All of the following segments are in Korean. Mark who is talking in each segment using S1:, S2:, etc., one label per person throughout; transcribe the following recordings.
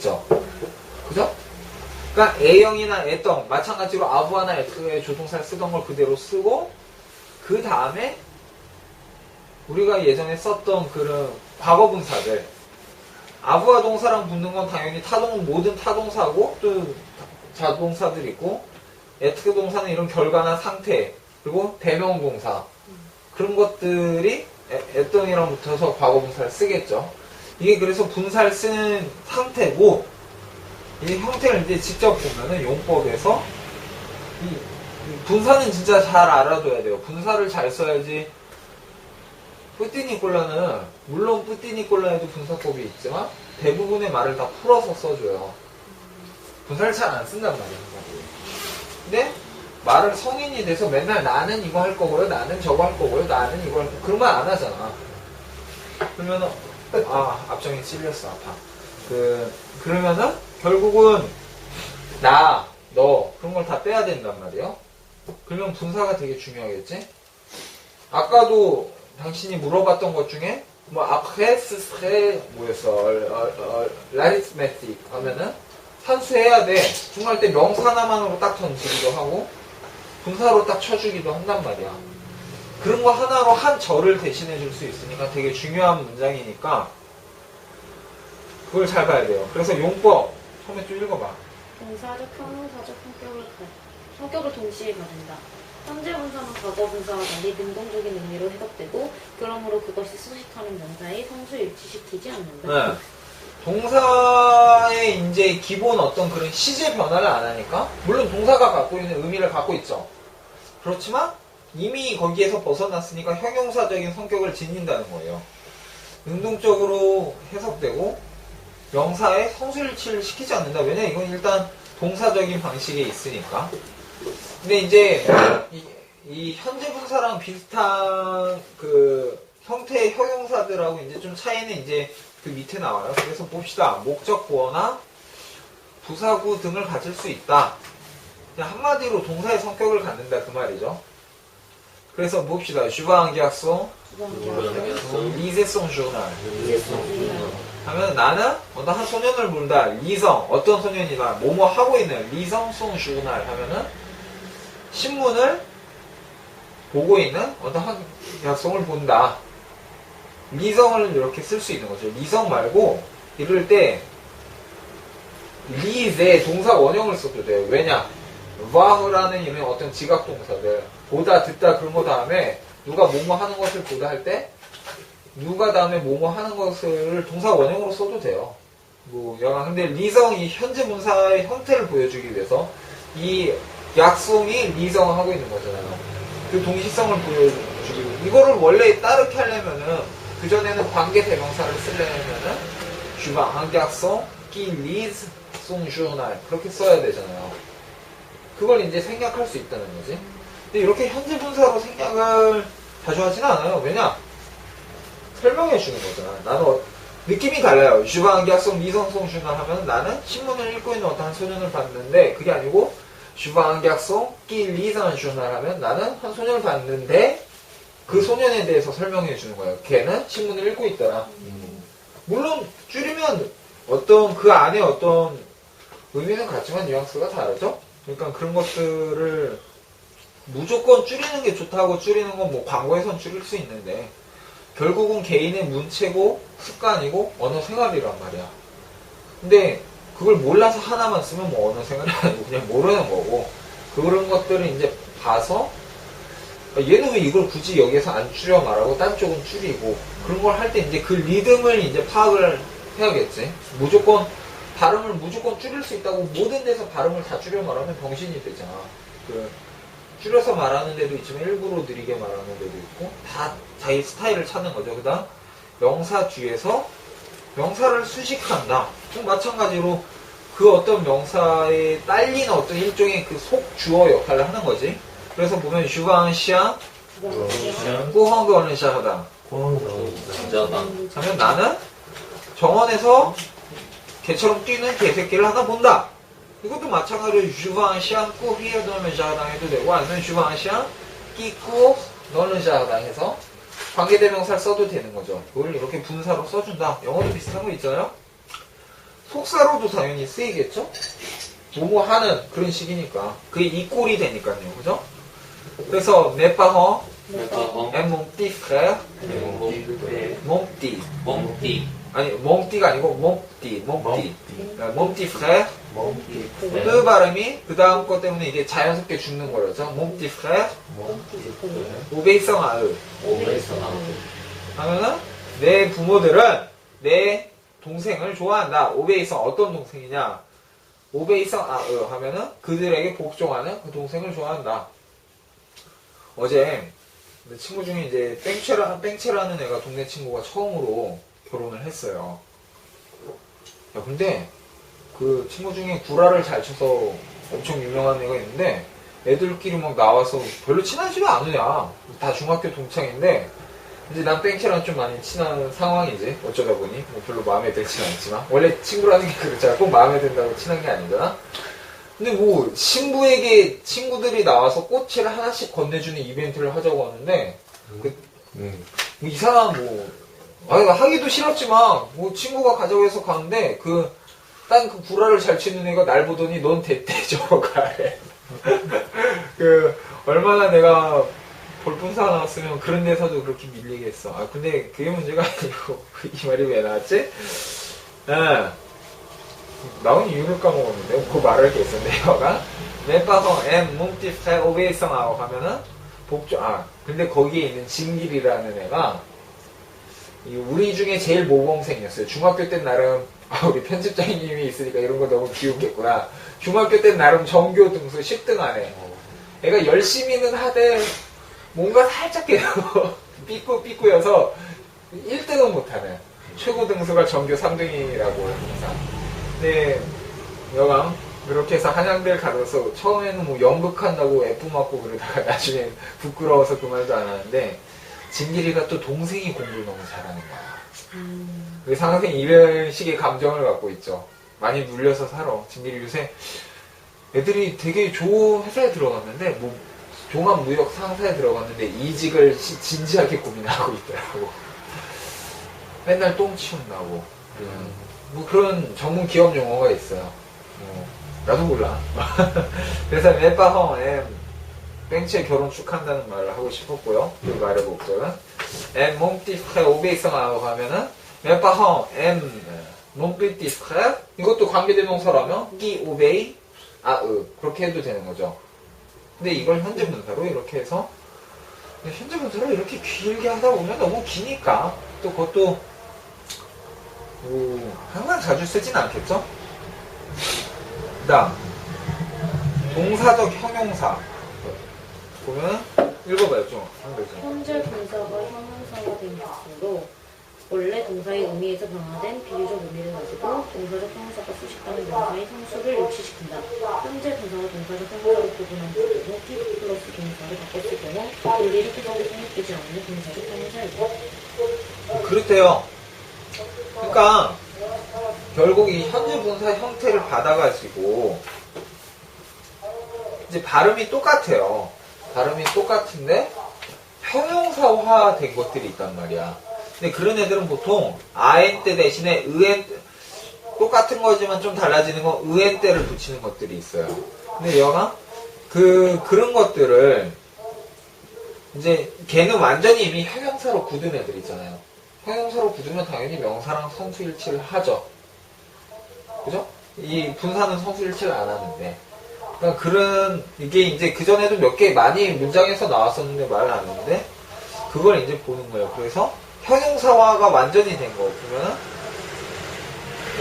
S1: 있죠. 그죠? 그러니까 A형이나 A덩 마찬가지로 아부하나 F의 조동사를 쓰던 걸 그대로 쓰고 그 다음에 우리가 예전에 썼던 그런 과거분사들 아부하 동사랑 붙는 건 당연히 타동 모든 타동사고 또 자동사들 있고 에트크 동사는 이런 결과나 상태 그리고 대명 동사 그런 것들이 에- 에덩이랑 붙어서 과거분사를 쓰겠죠. 이게 그래서 분사를 쓰는 상태고 이 형태를 이제 직접 보면은 용법에서 이, 이 분사는 진짜 잘 알아둬야 돼요. 분사를 잘 써야지 뿌띠니콜라는 물론 뿌띠니콜라에도 분사법이 있지만 대부분의 말을 다 풀어서 써줘요. 분사를 잘 안 쓴단 말이에요. 근데 말을 성인이 돼서 맨날 나는 이거 할 거고요, 나는 저거 할 거고요, 나는 이거 할 거고 그런 말 안 하잖아. 그러면은 아 앞정이 찔렸어 아파. 그 그러면은 결국은 나, 너 그런 걸 다 빼야 된단 말이에요. 그러면 분사가 되게 중요하겠지. 아까도 당신이 물어봤던 것 중에 뭐 ce serait 뭐였어? 어, 어, l'arithmétique 하면은 산수해야 돼. 중할 때 명사 하나만으로 딱 던지기도 하고 분사로 딱 쳐주기도 한단 말이야. 그런 거 하나로 한 절을 대신해 줄 수 있으니까 되게 중요한 문장이니까 그걸 잘 봐야 돼요. 그래서 용법 처음에 좀 읽어봐.
S2: 동사적, 형용사적 성격을, 가- 성격을 동시에 가진다. 현재 분사는 과거 분사와 달리 능동적인 의미로 해석되고 그러므로 그것이 수식하는 명사의 성수 일치시키지 않는다.
S1: 네. 동사의 이제 기본 어떤 그런 시제 변화를 안 하니까 물론 동사가 갖고 있는 의미를 갖고 있죠. 그렇지만 이미 거기에서 벗어났으니까 형용사적인 성격을 지닌다는 거예요. 능동적으로 해석되고 명사의 성수일치를 시키지 않는다. 왜냐 이건 일단 동사적인 방식에 있으니까. 근데 이제 이, 이 현재 분사랑 비슷한 그 형태의 형용사들하고 이제 좀 차이는 이제 그 밑에 나와요. 그래서 봅시다. 목적 구어나 부사구 등을 가질 수 있다. 한마디로 동사의 성격을 갖는다 그 말이죠. 그래서 봅시다. 슈바한 계약서, 리세송 조날 하면 나는 어떤 한 소년을 본다. 리성 어떤 소년이다. 뭐뭐 하고 있는 리성송 조날 하면은 신문을 보고 있는 어떤 한 약성을 본다. 리성을 이렇게 쓸 수 있는 거죠. 리성 말고 이럴 때 리제 동사 원형을 써도 돼요. 왜냐? 와흐라는 이런 어떤 지각 동사들 보다 듣다 그런 거 다음에 누가 뭐뭐 하는 것을 보다 할 때 누가 다음에 뭐뭐 하는 것을 동사 원형으로 써도 돼요. 뭐 영화 근데 리성이 현재 문사의 형태를 보여주기 위해서 이 약송이 리성을 하고 있는 거잖아요. 그 동시성을 보여주기 이거를 원래 따르게 하려면은 그 전에는 관계 대명사를 쓰려면은 주방 한약송 끼 리즈 송주날 그렇게 써야 되잖아요. 그걸 이제 생략할 수 있다는 거지. 근데 이렇게 현재 분사로 생략을 자주 하지는 않아요. 왜냐? 설명해 주는 거잖아. 나는 어- 느낌이 달라요. 주방 약속 미성송 주날 하면 나는 신문을 읽고 있는 어떤 한 소년을 봤는데 그게 아니고 주방 약속 끼 리성 주날 하면 나는 한 소년을 봤는데 그 소년에 대해서 설명해 주는 거예요. 걔는 신문을 읽고 있더라. 물론 줄이면 어떤 그 안에 어떤 의미는 같지만 뉘앙스가 다르죠. 그러니까 그런 것들을 무조건 줄이는 게 좋다고 줄이는 건 뭐 광고에선 줄일 수 있는데 결국은 개인의 문체고 습관이고 언어 생활이란 말이야. 근데 그걸 몰라서 하나만 쓰면 뭐 언어 생활이 아니고 그냥 모르는 거고 그런 것들을 이제 봐서 아, 얘는 왜 이걸 굳이 여기서 안 줄여 말하고 딴 쪽은 줄이고 그런 걸 할 때 이제 그 리듬을 이제 파악을 해야겠지. 무조건 발음을 무조건 줄일 수 있다고 모든 데서 발음을 다 줄여 말하면 병신이 되잖아. 그 줄여서 말하는 데도 있지만 일부러 느리게 말하는 데도 있고 다 자기 스타일을 찾는 거죠. 그 다음 명사 뒤에서 명사를 수식한다. 또 마찬가지로 그 어떤 명사에 딸리는 어떤 일종의 그 속주어 역할을 하는 거지. 그래서 보면 슈방 시아 꾸헝거는 시아하다.
S3: 진짜다.
S1: 하면 나는 정원에서 개처럼 뛰는 개새끼를 하나 본다. 이것도 마찬가지로 주방시안 꾸 휘어 너는 자당 해도 되고 아니면 주방시안 끼꾸 너는 자당 해서 관계대명사를 써도 되는 거죠. 그걸 이렇게 분사로 써준다. 영어도 비슷한 거 있잖아요. 속사로도 당연히 쓰이겠죠? 뭐뭐 하는 그런 식이니까. 그게 이 꼴이 되니까요. 그죠? 그래서, 네파허,
S3: 멤버허
S1: 엠 몽띠 프레,
S3: 몽띠
S1: 몽띠.
S3: 몽띠
S1: 아니, 몽띠가 아니고, 몽띠, 몽띠. 몽띠 프레.
S3: 몽띠
S1: 그 발음이 그 다음 것 때문에 이게 자연스럽게 죽는 거죠. 몽띠 프레, 오베이성 아으.
S3: 오베이성 아으.
S1: 하면은 내 부모들은 내 동생을 좋아한다. 오베이성 어떤 동생이냐? 오베이성 아으 하면은 그들에게 복종하는 그 동생을 좋아한다. 어제 내 친구 중에 이제 뺑체라 뺑체라는 애가 동네 친구가 처음으로 결혼을 했어요. 야 근데 그 친구 중에 구라를 잘 쳐서 엄청 유명한 애가 있는데 애들끼리 막 나와서 별로 친하지가 않으냐. 다 중학교 동창인데 이제 난 뺑치랑 좀 많이 친한 상황이지. 어쩌다 보니. 뭐 별로 마음에 들진 않지만. 원래 친구라는 게 그렇잖아 꼭 마음에 든다고 친한 게 아니잖아. 근데 뭐 친구에게 친구들이 나와서 꽃을 하나씩 건네주는 이벤트를 하자고 하는데 그, 뭐 이상한 뭐 아니 하기도 싫었지만 뭐 친구가 가자고 해서 가는데 그딴그 구라를 잘 치는 애가 날 보더니 넌 대대 저러 가래 그 얼마나 내가 볼품사 나왔으면 그런 데서도 그렇게 밀리겠어. 아, 근데 그게 문제가 아니고, 이 말이 왜 나왔지? 예. 나온 이유를 까먹었는데, 그 말을 게 있었는데, 여가. 넷바성 엠 뭉티프타이 오베이성하고 하면은, 복종, 아, 근데 거기에 있는 진길이라는 애가, 이 우리 중에 제일 모범생이었어요. 중학교 때 나름, 아, 우리 편집장님이 있으니까 이런 거 너무 비웃겠구나. 중학교 때 나름 전교 등수 10등 안에. 애가 열심히는 하되 뭔가 살짝 깨요. 삐꾸 삐꾸여서 1등은 못하는 최고 등수가 전교 3등이라고 항상. 네, 여강 그렇게 해서 한양대를 가서 처음에는 뭐 연극한다고 F 맞고 그러다가 나중에 부끄러워서 그 말도 안 하는데 진길이가 또 동생이 공부를 너무 잘하는 거야.
S2: 음,
S1: 그래서 항상 이런 식의 감정을 갖고 있죠. 많이 눌려서 살아. 진길이 요새 애들이 되게 좋은 회사에 들어갔는데 뭐 종합무역 상사에 들어갔는데 이직을 시- 진지하게 고민하고 있더라고. 맨날 똥 치운다고. 그냥 뭐 그런 전문 기업 용어가 있어요. 어, 나도 몰라. 그래서 엠빠허 엠 벤치의 결혼 축한다는 말을 하고 싶었고요. 그 말의 목적은 엠 몽띠 프레 오베이성하고 하면은 엠빠허 엠 몽띠 프레 이것도 관계대명사라면 끼 오베이 아으 그렇게 해도 되는 거죠. 근데 이걸 현재 분사로 이렇게 해서 현재 분사로 이렇게 길게 하다 보면 너무 기니까 또 그것도 뭐 항상 자주 쓰진 않겠죠? 그다음 동사적 형용사 보면 읽어봐요 좀 한글자
S2: 현재 동사가 형용사가 된 것으로 원래 동사의 의미에서 변화된 비유적 의미를 가지고 동사적 형용사가 수식하는 명사의 성수를 일치시킨다. 현재 동사와 동사적 형용사를 구분한 경우 T 플러스 동사를 바꿨을 경우 분리를 뜻하게 생략되지 않는 동사적 형용사이다.
S1: 그렇대요. 그러니까 결국 이 현재 분사 형태를 받아가지고 이제 발음이 똑같아요. 발음이 똑같은데 형용사화 된 것들이 있단 말이야. 근데 그런 애들은 보통 아엔 때 대신에 의엔 때 똑같은 거지만 좀 달라지는 건 의엔 때를 붙이는 것들이 있어요. 근데 여가 그 그런 것들을 이제 걔는 완전히 이미 형용사로 굳은 애들 있잖아요. 형용사로 굳으면 당연히 명사랑 성수일치를 하죠. 그죠? 이 분사는 성수일치를 안 하는데. 그러니까 그런, 이게 이제 그 전에도 몇 개 많이 문장에서 나왔었는데 말을 안 했는데, 그걸 이제 보는 거예요. 그래서 형용사화가 완전히 된 거. 보면은,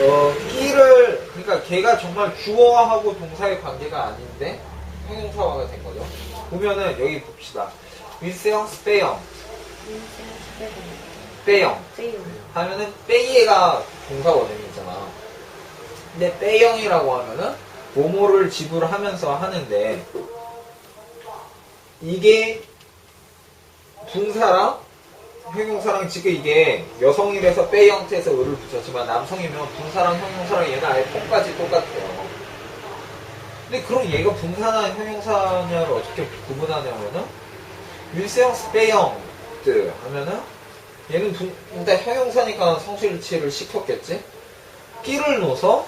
S1: 어, 끼를, 그러니까 걔가 정말 주어하고 동사의 관계가 아닌데, 형용사화가 된 거죠. 보면은, 여기 봅시다. 윗세형, 스페형, 빼형.
S2: 세요.
S1: 하면은 빼이가 동사 원형이잖아. 근데 빼형이라고 하면은 모모를 지불하면서 하는데 이게 분사랑 형용사랑 지금 이게 여성이라서 빼 형태에서 을을 붙였지만 남성이면 분사랑 형용사랑 얘는 아예 폼까지 똑같아요. 근데 그럼 얘가 분사나 형용사냐를 어떻게 구분하냐면은 윌세형 스페형트 하면은 얘는 분, 일단 형용사니까 성수일치를 시켰겠지? 끼를 넣어서